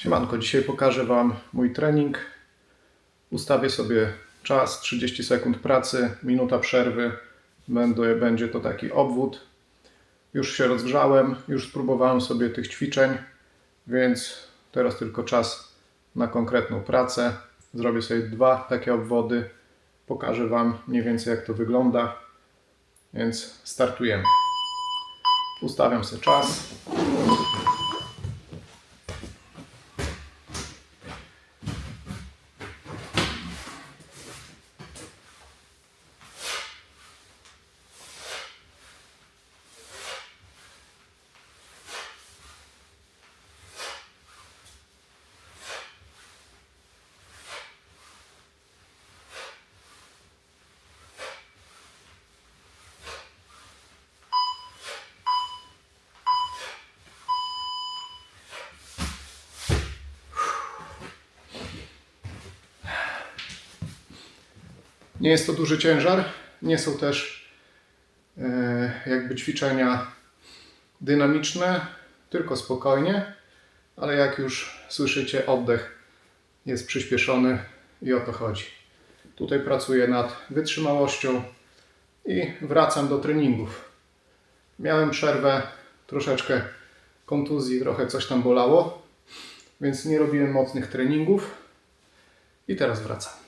Siemanko, dzisiaj pokażę Wam mój trening. Ustawię sobie czas, 30 sekund pracy, minuta przerwy. Będę, będzie to taki obwód. Już się rozgrzałem, już spróbowałem sobie tych ćwiczeń, więc teraz tylko czas na konkretną pracę. Zrobię sobie dwa takie obwody. Pokażę Wam mniej więcej jak to wygląda. Więc startujemy. Ustawiam sobie czas. Nie jest to duży ciężar, nie są też e, jakby ćwiczenia dynamiczne, tylko spokojnie, ale jak już słyszycie, oddech jest przyspieszony i o to chodzi. Tutaj pracuję nad wytrzymałością i wracam do treningów. Miałem przerwę, troszeczkę kontuzji, trochę coś tam bolało, więc nie robiłem mocnych treningów i teraz wracam.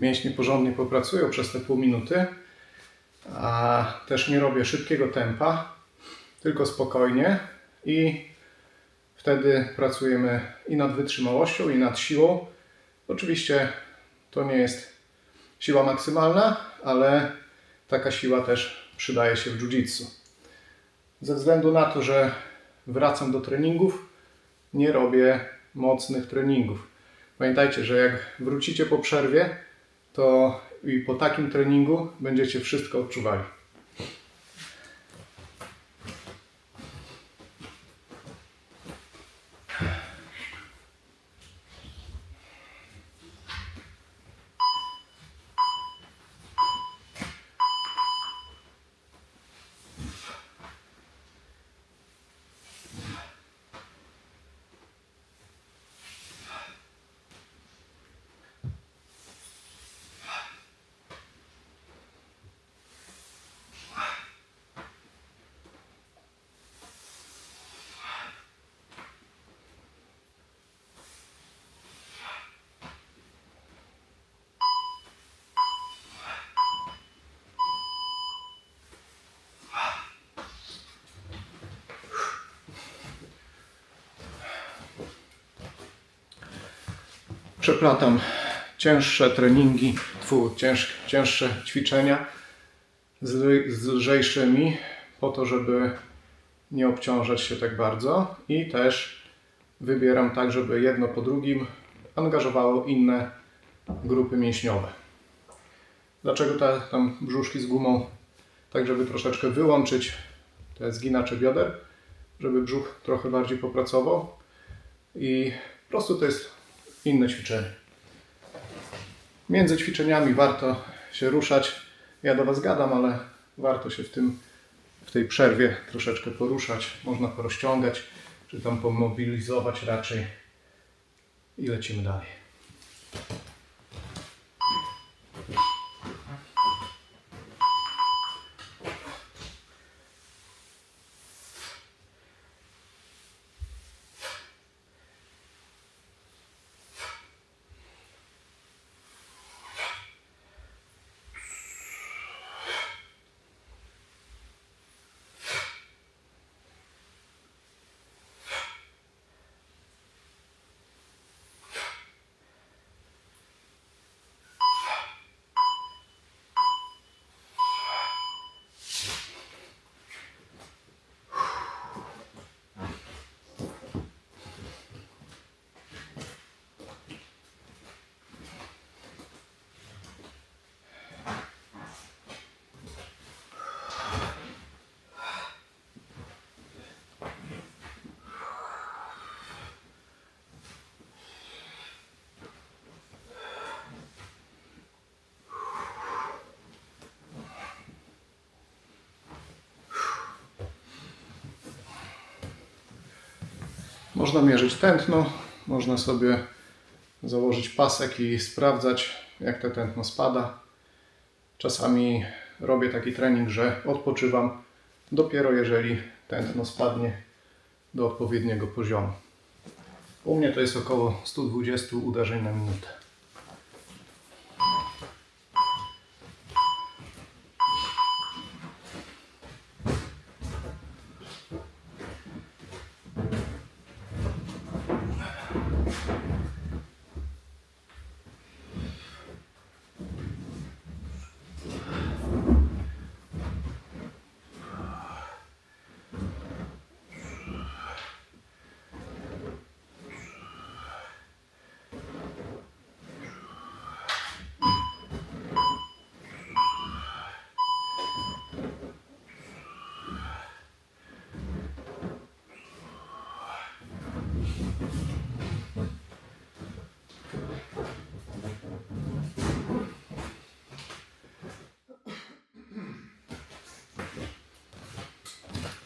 Mięśnie porządnie popracują przez te pół minuty, a też nie robię szybkiego tempa, tylko spokojnie i wtedy pracujemy i nad wytrzymałością, i nad siłą. Oczywiście to nie jest siła maksymalna, ale taka siła też przydaje się w jiu-jitsu. Ze względu na to, że wracam do treningów, nie robię mocnych treningów. Pamiętajcie, że jak wrócicie po przerwie, to i po takim treningu będziecie wszystko odczuwali. Przeplatam cięższe treningi, tfu, cięż, cięższe ćwiczenia z, z lżejszymi, po to, żeby nie obciążać się tak bardzo i też wybieram tak, żeby jedno po drugim angażowało inne grupy mięśniowe. Dlaczego te tam brzuszki z gumą? Tak, żeby troszeczkę wyłączyć te zginacze bioder, żeby brzuch trochę bardziej popracował i po prostu to jest inne ćwiczenie. Między ćwiczeniami warto się ruszać. Ja do Was gadam, ale warto się w, tym, w tej przerwie troszeczkę poruszać. Można porozciągać, czy tam pomobilizować raczej. I lecimy dalej. Można mierzyć tętno, można sobie założyć pasek i sprawdzać, jak to tętno spada. Czasami robię taki trening, że odpoczywam dopiero jeżeli tętno spadnie do odpowiedniego poziomu. U mnie to jest około 120 uderzeń na minutę.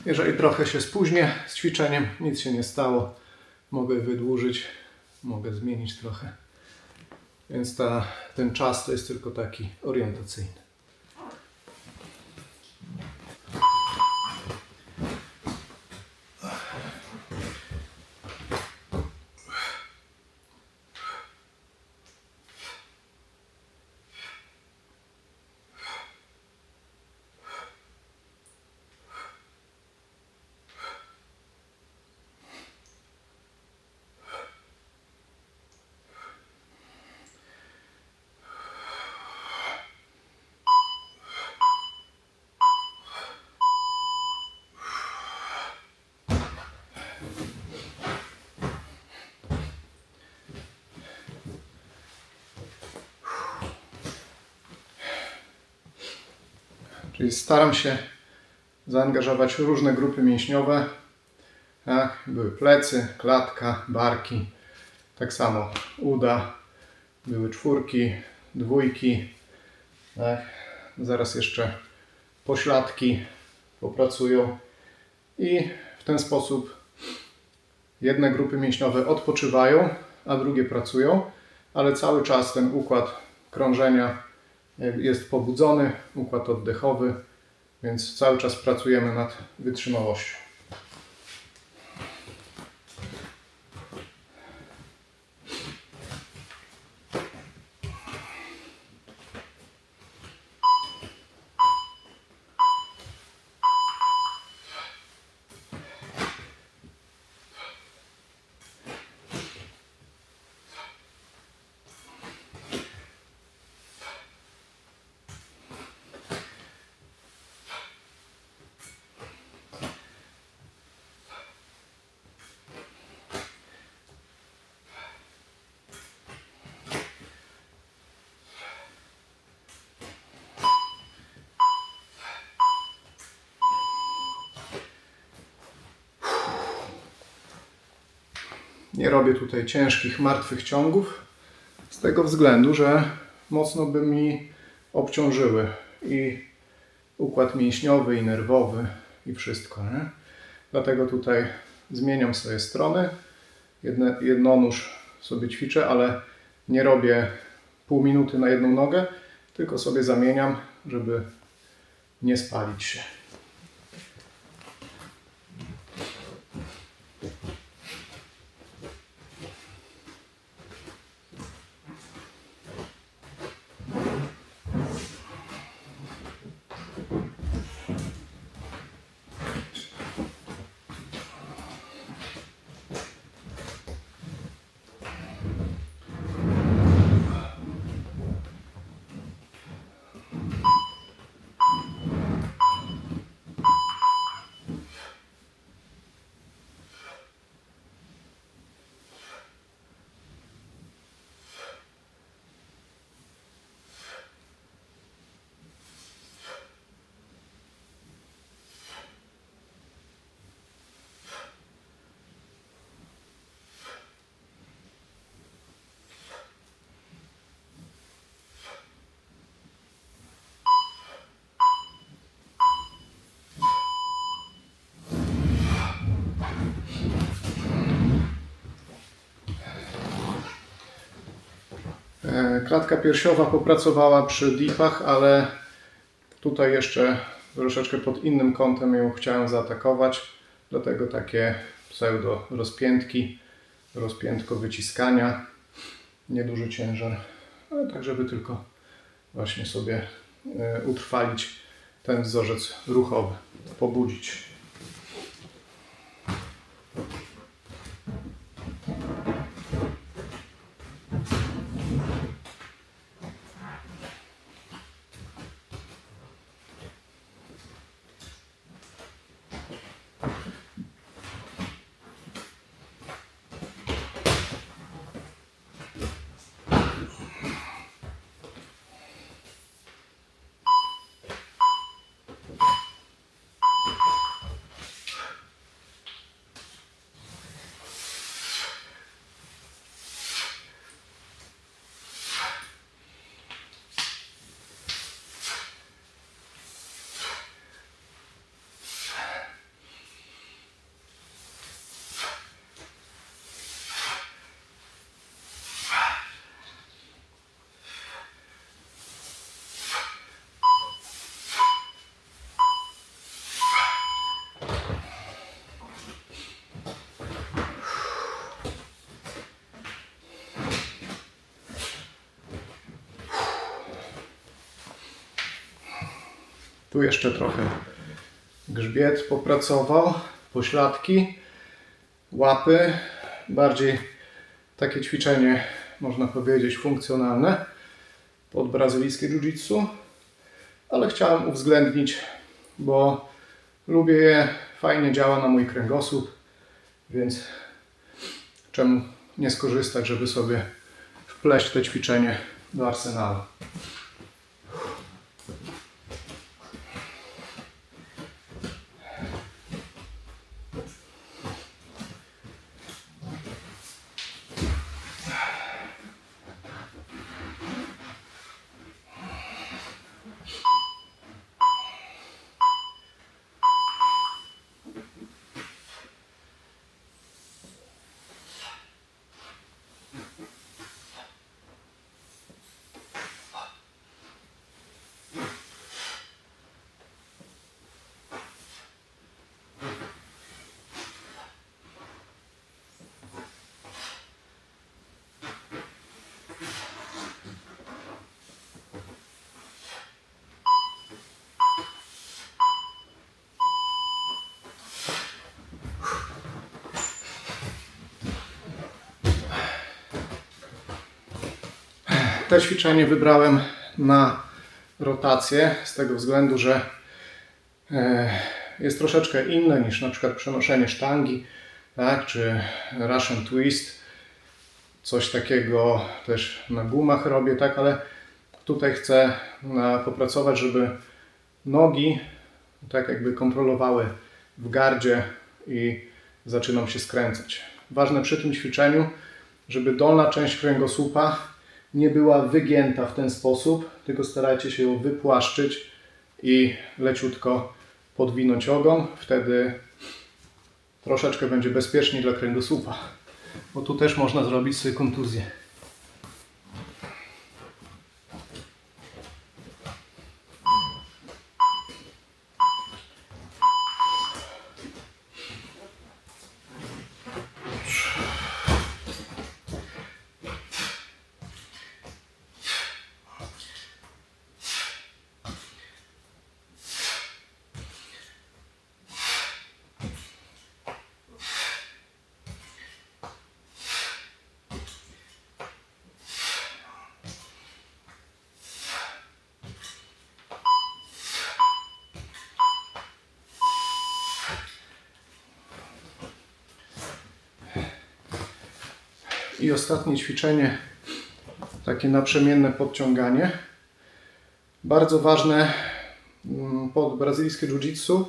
Jeżeli trochę się spóźnię z ćwiczeniem, nic się nie stało, mogę wydłużyć, mogę zmienić trochę. Więc ta, ten czas to jest tylko taki orientacyjny. Czyli staram się zaangażować różne grupy mięśniowe. Tak? Były plecy, klatka, barki. Tak samo uda. Były czwórki, dwójki. Tak? Zaraz jeszcze pośladki popracują. I w ten sposób jedne grupy mięśniowe odpoczywają, a drugie pracują, ale cały czas ten układ krążenia jest pobudzony, układ oddechowy, więc cały czas pracujemy nad wytrzymałością. Nie robię tutaj ciężkich, martwych ciągów z tego względu, że mocno by mi obciążyły i układ mięśniowy, i nerwowy, i wszystko. Nie? Dlatego tutaj zmieniam sobie strony. Jedne, jednonóż sobie ćwiczę, ale nie robię pół minuty na jedną nogę, tylko sobie zamieniam, żeby nie spalić się. Klatka piersiowa popracowała przy dipach, ale tutaj jeszcze troszeczkę pod innym kątem ją chciałem zaatakować. Dlatego takie pseudo rozpiętki, rozpiętko wyciskania, nieduży ciężar, ale tak żeby tylko właśnie sobie e, utrwalić ten wzorzec ruchowy, pobudzić. Tu jeszcze trochę grzbiet popracował, pośladki, łapy. Bardziej takie ćwiczenie, można powiedzieć, funkcjonalne pod brazylijskie jiu-jitsu. Ale chciałem uwzględnić, bo lubię je, fajnie działa na mój kręgosłup, więc czemu nie skorzystać, żeby sobie wpleść to ćwiczenie do arsenalu. To ćwiczenie wybrałem na rotację z tego względu, że e, jest troszeczkę inne niż na przykład przenoszenie sztangi, tak, czy Russian twist. Coś takiego też na gumach robię, tak, ale tutaj chcę na, popracować, żeby nogi tak jakby kontrolowały w gardzie i zaczynam się skręcać. Ważne przy tym ćwiczeniu, żeby dolna część kręgosłupa nie była wygięta w ten sposób, tylko starajcie się ją wypłaszczyć i leciutko podwinąć ogon. Wtedy troszeczkę będzie bezpieczniej dla kręgosłupa, bo tu też można zrobić sobie kontuzję. I ostatnie ćwiczenie, takie naprzemienne podciąganie. Bardzo ważne mm, pod brazylijskie jiu-jitsu,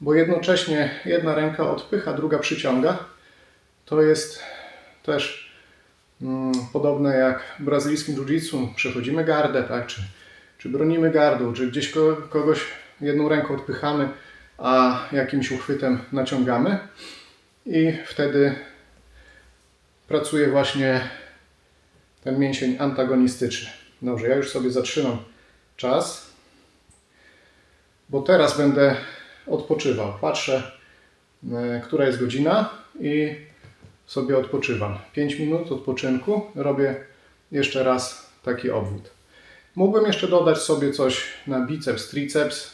bo jednocześnie jedna ręka odpycha, druga przyciąga. To jest też mm, podobne jak w brazylijskim jiu-jitsu. Przechodzimy gardę, tak? czy, czy bronimy gardą, czy gdzieś ko- kogoś jedną ręką odpychamy, a jakimś uchwytem naciągamy. I wtedy pracuje właśnie ten mięsień antagonistyczny. Dobrze, ja już sobie zatrzymam czas, bo teraz będę odpoczywał. Patrzę, e, która jest godzina i sobie odpoczywam. 5 minut odpoczynku, robię jeszcze raz taki obwód. Mógłbym jeszcze dodać sobie coś na biceps, triceps,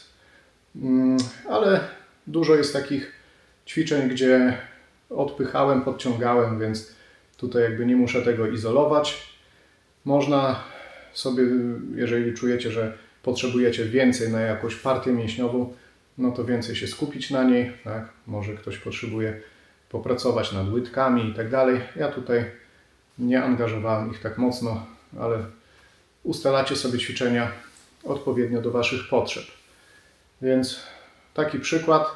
mm, ale dużo jest takich ćwiczeń, gdzie odpychałem, podciągałem, więc tutaj jakby nie muszę tego izolować. Można sobie, jeżeli czujecie, że potrzebujecie więcej na jakąś partię mięśniową, no to więcej się skupić na niej. Tak? Może ktoś potrzebuje popracować nad łydkami i tak dalej. Ja tutaj nie angażowałem ich tak mocno, ale ustalacie sobie ćwiczenia odpowiednio do Waszych potrzeb. Więc taki przykład.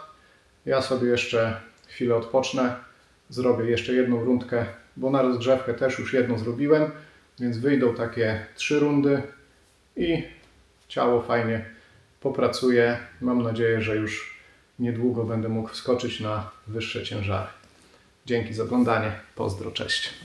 Ja sobie jeszcze chwilę odpocznę, zrobię jeszcze jedną rundkę, bo na rozgrzewkę też już jedną zrobiłem, więc wyjdą takie trzy rundy i ciało fajnie popracuje. Mam nadzieję, że już niedługo będę mógł wskoczyć na wyższe ciężary. Dzięki za oglądanie. Pozdro, cześć.